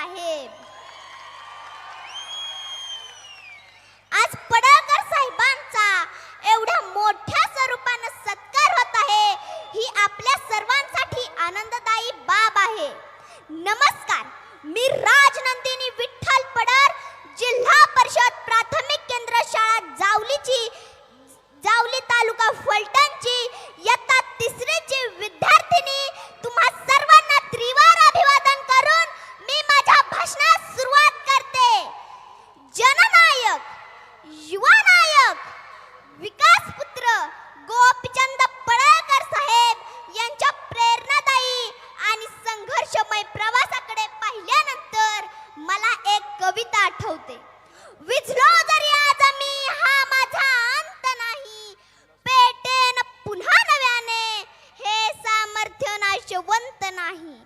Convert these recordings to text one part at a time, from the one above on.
I Sahib. कविता आठवते. विझलो जरी आज मी हा माझा अंत नाही. पेटेन पुन्हा नव्याने हे सामर्थ्य नाशवंत नाही.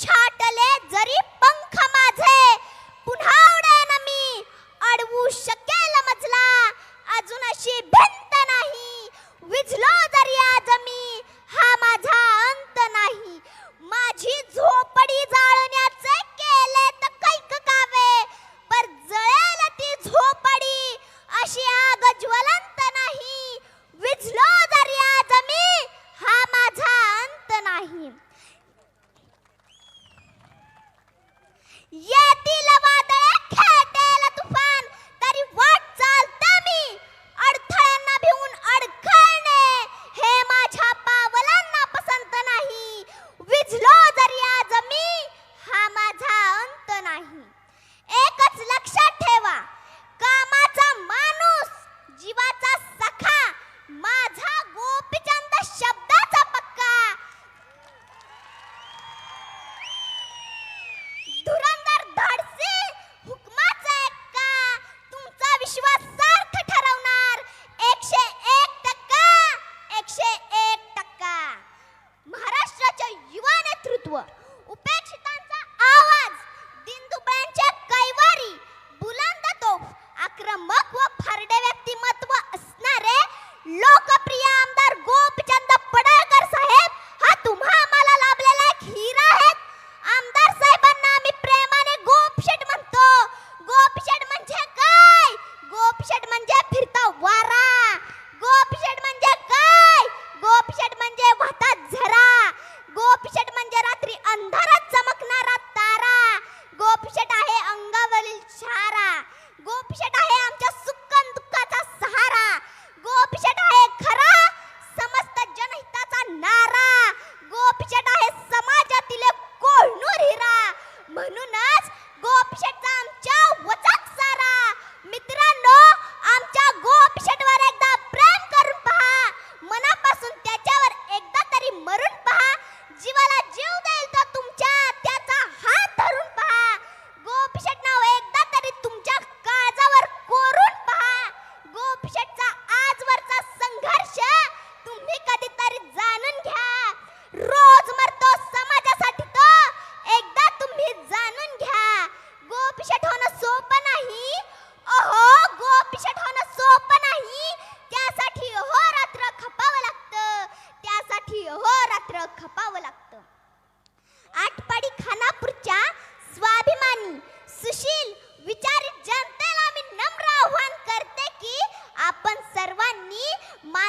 छाटले जरी mất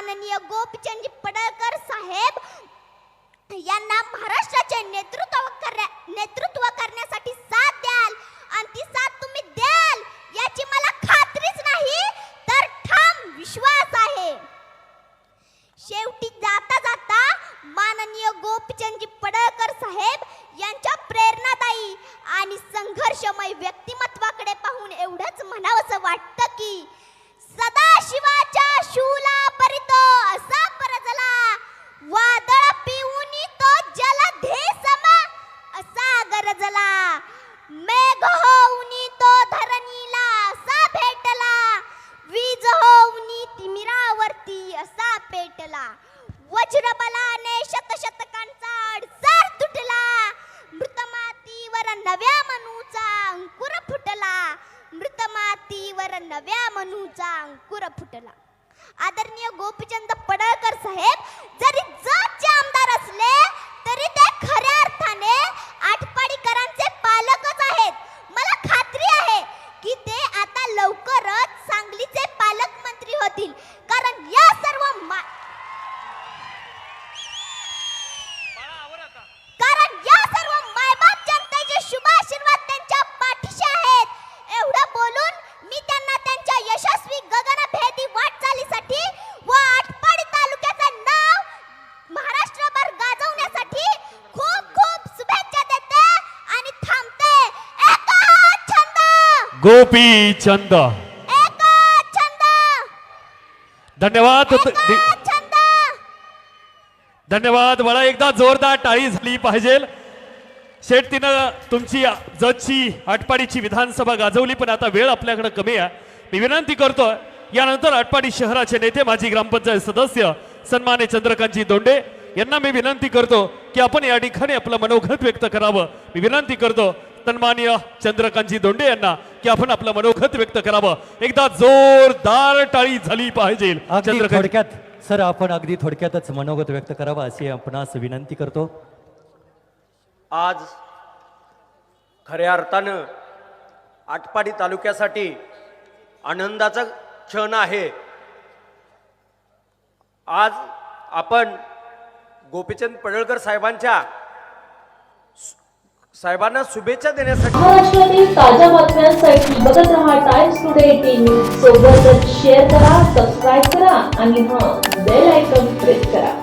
माननीय गोपीचंद पडळकर साहेब यांना महाराष्ट्राचे नेतृत्व नेतृत्व करण्यासाठी साथ द्याल. आणि ती साथ तुम्ही द्याल याची मला खात्रीच नाही. तर ठाम विश्वास आहे. शेवटी जाता जाता माननीय गोपीचंदजी पडळकर साहेब यांच्या प्रेरणादायी आणि संघर्षमय व्यक्तिमत्वाकडे पाहून एवढंच म्हणावंसं वाटतं की सदाशिवाच्या शूला వచ్చిన गोपी चंद छंद धन्यवाद धन्यवाद मला एकदा जोरदार टाळी झाली पाहिजे. शेठ तिनं तुमची जजची आटपाडीची विधानसभा गाजवली पण आता वेळ आपल्याकडे कमी आहे. मी विनंती करतोय यानंतर आटपाडी शहराचे नेते माजी ग्रामपंचायत सदस्य सन्मान्य चंद्रकांतजी दोंडे यांना मी विनंती करतो की आपण या ठिकाणी आपलं मनोगत व्यक्त करावं. मी विनंती करतो सन्मान्य चंद्रकांतजी दोंडे यांना की आपण आपलं मनोगत व्यक्त करावं. एकदा जोरदार टाळी झाली पाहिजे. अगदी थोडक्यात सर आपण अगदी थोडक्यातच मनोगत व्यक्त करावं अशी आपणास विनंती करतो. आज खऱ्या अर्थानं आटपाडी तालुक्यासाठी आनंदाचा क्षण आहे. आज आपण गोपीचंद पडळकर साहेबांच्या साहेबांना शुभेच्छा देण्यासाठी. महाराष्ट्रातील ताज्या बातम्यांसाठी बघत रहा टाइम्स टुडे टीव्ही सोबतच शेअर करा सबस्क्राईब करा आणि हा बेल आयकॉन प्रेस करा.